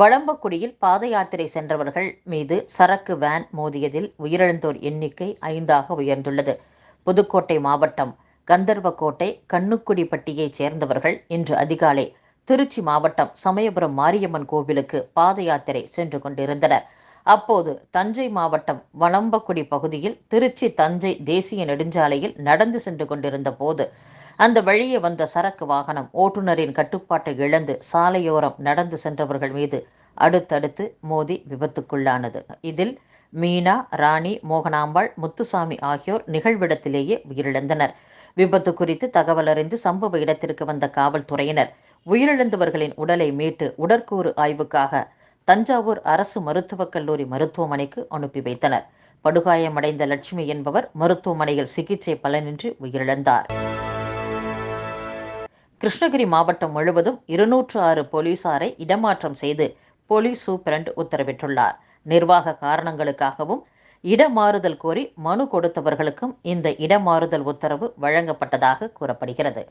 வளம்பக்குடியில் பாத யாத்திரை சென்றவர்கள் மீது சரக்கு வேன் மோதியதில் உயிரிழந்தோர் எண்ணிக்கை ஐந்தாக உயர்ந்துள்ளது. புதுக்கோட்டை மாவட்டம் கந்தர்வக்கோட்டை கண்ணுக்குடிப்பட்டியைச் சேர்ந்தவர்கள் இன்று அதிகாலை திருச்சி மாவட்டம் சமயபுரம் மாரியம்மன் கோவிலுக்கு பாத யாத்திரை சென்று கொண்டிருந்தனர். அப்போது தஞ்சை மாவட்டம் வளம்பக்குடி பகுதியில் திருச்சி தஞ்சை தேசிய நெடுஞ்சாலையில் நடந்து சென்று கொண்டிருந்த போது அந்த வழியே வந்த சரக்கு வாகனம் ஓட்டுநரின் கட்டுப்பாட்டை இழந்து சாலையோரம் நடந்து சென்றவர்கள் மீது அடுத்தடுத்து மோதி விபத்துக்குள்ளானது. இதில் மீனா ராணி மோகனாம்பாள் முத்துசாமி ஆகியோர் நிகழ்விடத்திலேயே உயிரிழந்தனர். விபத்து குறித்து தகவல் அறிந்து சம்பவ இடத்திற்கு வந்த காவல்துறையினர் உயிரிழந்தவர்களின் உடலை மீட்டு உடற்கூறு ஆய்வுக்காக தஞ்சாவூர் அரசு மருத்துவக் கல்லூரி மருத்துவமனைக்கு அனுப்பி வைத்தனர். படுகாயமடைந்த லட்சுமி என்பவர் மருத்துவமனையில் சிகிச்சை பலனின்றி உயிரிழந்தார். கிருஷ்ணகிரி மாவட்டம் முழுவதும் இருநூற்று ஆறு போலீசாரை இடமாற்றம் செய்து போலீஸ் சூப்பரண்ட் உத்தரவிட்டுள்ளார். நிர்வாக காரணங்களுக்காகவும் இடமாறுதல் கோரி மனு கொடுத்தவர்களுக்கும் இந்த இடமாறுதல் உத்தரவு வழங்கப்பட்டதாக கூறப்படுகிறது.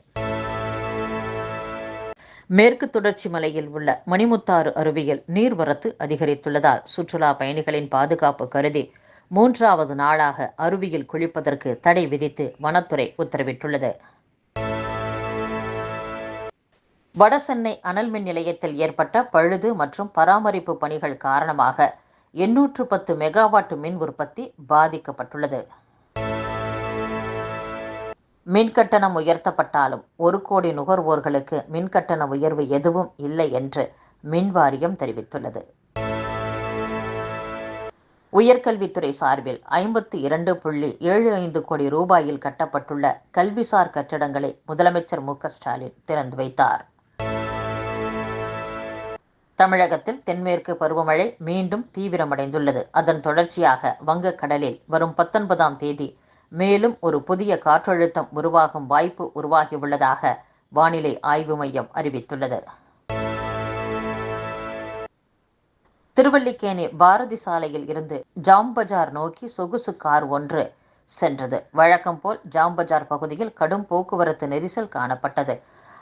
மேற்கு தொடர்ச்சி மலையில் உள்ள மணிமுத்தாறு அருவியில் நீர்வரத்து அதிகரித்துள்ளதால் சுற்றுலா பயணிகளின் பாதுகாப்பு கருதி மூன்றாவது நாளாக அருவியில் குளிப்பதற்கு தடை விதித்து வனத்துறை உத்தரவிட்டுள்ளது. வடசென்னை அனல் மின் நிலையத்தில் ஏற்பட்ட பழுது மற்றும் பராமரிப்பு பணிகள் காரணமாக எண்ணூற்று பத்து மெகாவாட் மின் உற்பத்தி பாதிக்கப்பட்டுள்ளது. மின் கட்டணம் உயர்த்தப்பட்டாலும் ஒரு கோடி நுகர்வோர்களுக்கு மின் கட்டண உயர்வு எதுவும் இல்லை என்று மின் வாரியம் தெரிவித்துள்ளது. உயர்கல்வித்துறை சார்பில் ஐம்பத்தி இரண்டு புள்ளி ஏழு ஐந்து கோடி ரூபாயில் கட்டப்பட்டுள்ள கல்விசார் கட்டிடங்களை முதலமைச்சர் மு ஸ்டாலின் திறந்து வைத்தார். தமிழகத்தில் தென்மேற்கு பருவமழை மீண்டும் தீவிரமடைந்துள்ளது. அதன் தொடர்ச்சியாக வங்கக்கடலில் வரும் பத்தொன்பதாம் தேதி மேலும் ஒரு புதிய காற்றழுத்தம் உருவாகும் வாய்ப்பு உருவாகியுள்ளதாக வானிலை ஆய்வு மையம் அறிவித்துள்ளது. திருவல்லிக்கேணி பாரதி சாலையில் இருந்து ஜாம் பஜார் நோக்கி சொகுசு கார் ஒன்று சென்றது. வழக்கம் போல் ஜாம் பஜார் பகுதியில் கடும் போக்குவரத்து நெரிசல் காணப்பட்டது.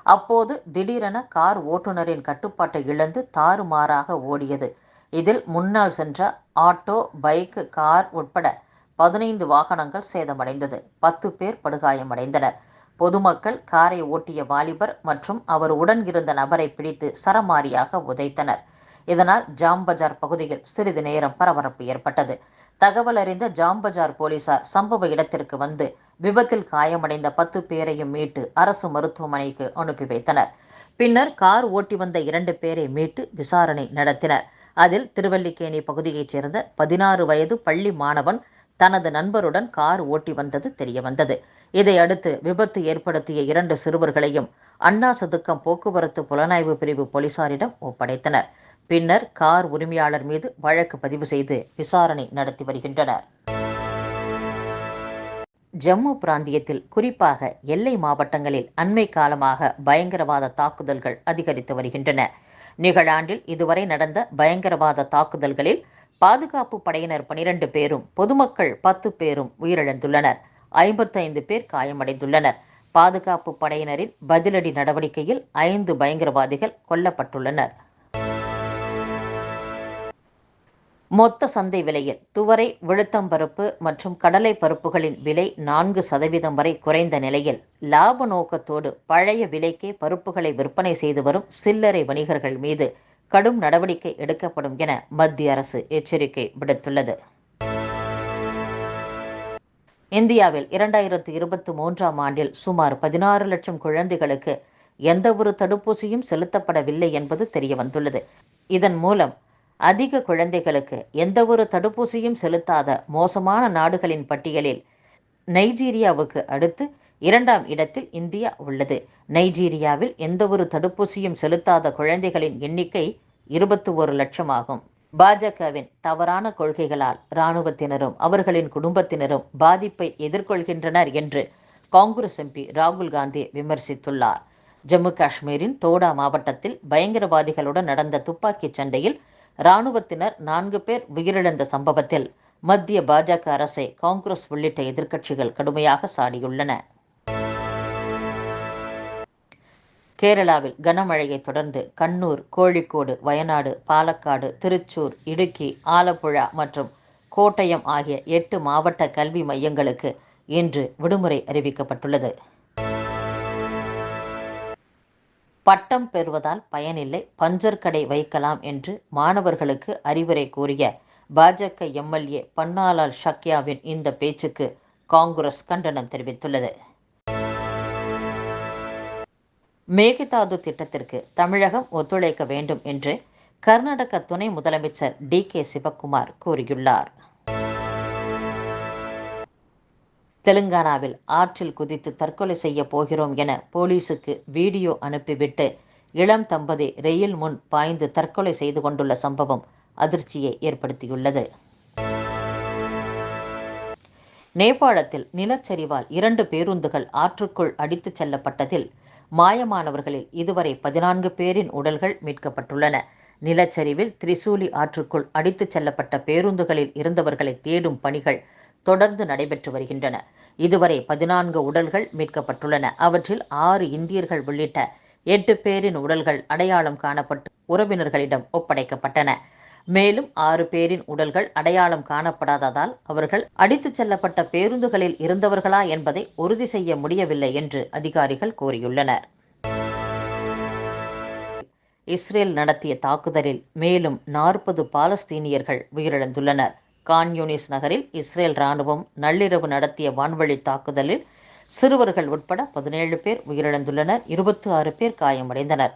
அப்போது திடீரென கார் ஓட்டுநரின் கட்டுப்பாட்டை இழந்து தாறுமாறாக ஓடியது. இதில் முன்னால் சென்ற ஆட்டோ பைக் கார் உட்பட பதினைந்து வாகனங்கள் சேதமடைந்தது. பத்து பேர் படுகாயமடைந்தனர். பொதுமக்கள் காரை ஓட்டிய வாலிபர் மற்றும் அவர் உடன் இருந்த நபரை பிடித்து சரமாரியாக உதைத்தனர். இதனால் ஜாம்பஜார் பகுதியில் சிறிது நேரம் பரபரப்பு ஏற்பட்டது. தகவல் அறிந்த ஜாம்பஜார் போலீசார் சம்பவ இடத்திற்கு வந்து விபத்தில் காயமடைந்த பத்து பேரையும் மீட்டு அரசு மருத்துவமனைக்கு அனுப்பி வைத்தனர். பின்னர் கார் ஓட்டி வந்த இரண்டு பேரை மீட்டு விசாரணை நடத்தினர். அதில் திருவல்லிக்கேணி பகுதியைச் சேர்ந்த பதினாறு வயது பள்ளி மாணவன் தனது நண்பருடன் கார் ஓட்டி வந்தது தெரியவந்தது. இதையடுத்து விபத்து ஏற்படுத்திய இரண்டு சிறுவர்களையும் அண்ணா சதுக்கம் போக்குவரத்து புலனாய்வு பிரிவு போலீசாரிடம் ஒப்படைத்தனர். பின்னர் கார் உரிமையாளர் மீது வழக்கு பதிவு செய்து விசாரணை நடத்தி வருகின்றனர். ஜம்மு பிராந்தியத்தில் குறிப்பாக எல்லை மாவட்டங்களில் அண்மை காலமாக பயங்கரவாத தாக்குதல்கள் அதிகரித்து வருகின்றன. நிகழாண்டில் இதுவரை நடந்த பயங்கரவாத தாக்குதல்களில் பாதுகாப்பு படையினர் பனிரெண்டு பேரும் பொதுமக்கள் பத்து பேரும் உயிரிழந்துள்ளனர். ஐம்பத்தைந்து பேர் காயமடைந்துள்ளனர். பாதுகாப்பு படையினரின் பதிலடி நடவடிக்கையில் ஐந்து பயங்கரவாதிகள் கொல்லப்பட்டுள்ளனர். மொத்த சந்தை விலையில் துவரை விழுத்தம்பருப்பு மற்றும் கடலை பருப்புகளின் விலை நான்கு சதவீதம் வரை குறைந்த நிலையில் லாப நோக்கத்தோடு பழைய விலைக்கே பருப்புகளை விற்பனை செய்து வரும் சில்லறை வணிகர்கள் மீது கடும் நடவடிக்கை எடுக்கப்படும் என மத்திய அரசு எச்சரிக்கை விடுத்துள்ளது. இந்தியாவில் இரண்டாயிரத்து இருபத்தி மூன்றாம் ஆண்டில் சுமார் பதினாறு லட்சம் குழந்தைகளுக்கு எந்தவொரு தடுப்பூசியும் செலுத்தப்படவில்லை என்பது தெரியவந்துள்ளது. இதன் மூலம் அதிக குழந்தைகளுக்கு எந்த ஒரு தடுப்பூசியும் செலுத்தாத மோசமான நாடுகளின் பட்டியலில் நைஜீரியாவுக்கு அடுத்து இரண்டாம் இடத்தில் இந்தியா உள்ளது. நைஜீரியாவில் எந்தவொரு தடுப்பூசியும் செலுத்தாத குழந்தைகளின் எண்ணிக்கை இருபத்தி ஒரு லட்சம் ஆகும் பாஜகவின் தவறான கொள்கைகளால் இராணுவத்தினரும் அவர்களின் குடும்பத்தினரும் பாதிப்பை எதிர்கொள்கின்றனர் என்று காங்கிரஸ் எம்பி ராகுல் காந்தி விமர்சித்துள்ளார். ஜம்மு காஷ்மீரின் தோடா மாவட்டத்தில் பயங்கரவாதிகளுடன் நடந்த துப்பாக்கிச் சண்டையில் இராணுவத்தினர் நான்கு பேர் உயிரிழந்த சம்பவத்தில் மத்திய பாஜக அரசை காங்கிரஸ் உள்ளிட்ட எதிர்க்கட்சிகள் கடுமையாக சாடியுள்ளன. கேரளாவில் கனமழையை தொடர்ந்து கண்ணூர் கோழிக்கோடு வயநாடு பாலக்காடு திருச்சூர் இடுக்கி ஆலப்புழா மற்றும் கோட்டயம் ஆகிய எட்டு மாவட்ட கல்வி மையங்களுக்கு இன்று விடுமுறை அறிவிக்கப்பட்டுள்ளது. பட்டம் பெறுவதால் பயனில்லை பஞ்சர் கடை வைக்கலாம் என்று மாணவர்களுக்கு அறிவுரை கூறிய பாஜக எம்எல்ஏ பன்னாலால் ஷக்யாவின் இந்த பேச்சுக்கு காங்கிரஸ் கண்டனம் தெரிவித்துள்ளது. மேகதாது திட்டத்திற்கு தமிழகம் ஒத்துழைக்க வேண்டும் என்று கர்நாடக துணை முதலமைச்சர் டி கே சிவக்குமார் கூறியுள்ளார். தெலுங்கானாவில் ஆற்றில் குதித்து தற்கொலை செய்ய போகிறோம் என போலீசுக்கு வீடியோ அனுப்பிவிட்டு இளம் தம்பதி ரயில் முன் பாய்ந்து தற்கொலை செய்து கொண்டுள்ள சம்பவம் அதிர்ச்சியை ஏற்படுத்தியுள்ளது. நேபாளத்தில் நிலச்சரிவால் இரண்டு பேருந்துகள் ஆற்றுக்குள் அடித்துச் செல்லப்பட்டதில் மாயமானவர்களில் இதுவரை பதினான்கு பேரின் உடல்கள் மீட்கப்பட்டுள்ளன. நிலச்சரிவில் திரிசூலி ஆற்றுக்குள் அடித்துச் செல்லப்பட்ட பேருந்துகளில் இருந்தவர்களை தேடும் பணிகள் தொடர்ந்து நடைபெற்று வருகின்றன. இதுவரை பதினான்கு உடல்கள் மீட்கப்பட்டுள்ளன. அவற்றில் ஆறு இந்தியர்கள் உள்ளிட்ட எட்டு பேரின் உடல்கள் அடையாளம் காணப்பட்டு உறவினர்களிடம் ஒப்படைக்கப்பட்டன. மேலும் ஆறு பேரின் உடல்கள் அடையாளம் காணப்படாததால் அவர்கள் அடித்துச் செல்லப்பட்ட பேருந்துகளில் இருந்தவர்களா என்பதை உறுதி செய்ய முடியவில்லை என்று அதிகாரிகள் கூறியுள்ளனர். இஸ்ரேல் நடத்திய தாக்குதலில் மேலும் நாற்பது பாலஸ்தீனியர்கள் உயிரிழந்துள்ளனர். கான் யூனிஸ் நகரில் இஸ்ரேல் ராணுவம் நள்ளிரவு நடத்திய வான்வழி தாக்குதலில் சிறுவர்கள் உட்பட பதினேழு பேர் உயிரிழந்துள்ளனர் இருபத்தி ஆறு பேர் காயமடைந்தனர்.